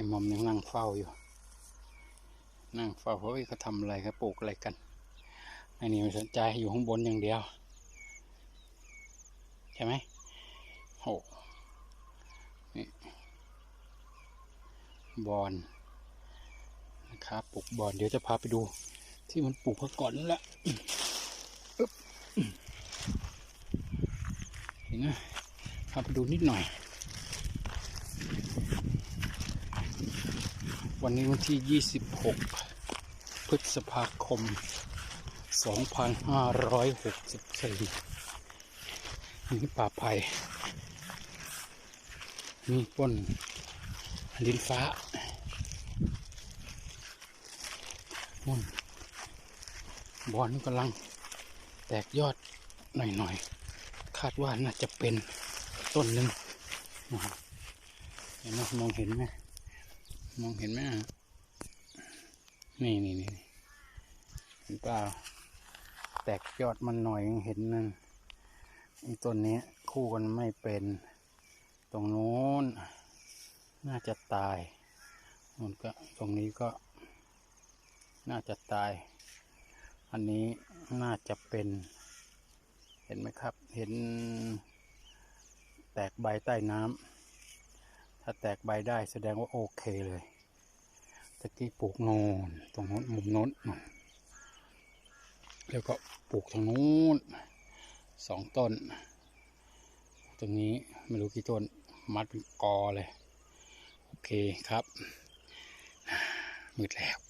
อ้มอมยังนั่งเฝ้าอยู่ นั่งเฝ้าเฮ้ยเขาทำอะไรเขาปลูกอะไรกันไอ้นี่ไม่สนใจอยู่ข้างบนอย่างเดียว ใช่ไหมโอ้นี่บอนนะครับปลูกบอนเดี๋ยวจะพาไปดู ที่มันปลูกมาก่อนนั่นแหละเห็นไหมพาไปดูนิดหน่อย วันนี้วันที่ 26 พฤษภาคม 2564 นี่ป่าไผ่มีต้นดินฟ้านู่นบอนกำลังแตกยอดหน่อยๆ คาดว่าน่าจะเป็นต้นหนึ่งนะครับเห็นไหมมองเห็นไหม มองเห็นไหมอะนี่นี่นี่เห็นเปล่า แตกยอดมันหน่อยยังเห็นนั่นอ้ต้นนี้คู่กันไม่เป็น ตรงโน้น น่าจะตายมันก็ตรงนี้ก็ น่าจะตาย อันนี้น่าจะเป็น เห็นไหมครับ เห็น แตกใบใต้น้ำาแตกใบได้แสดงว่าโอเคเลยตะกี้ปลูกโนนตรงโน้นมุมโน้นแล้วก็ปลูกทางนู้นสองต้น ตรงนี้ไม่รู้กี่ต้นมัดเป็นกอเลย โอเคครับ มืดแล้ว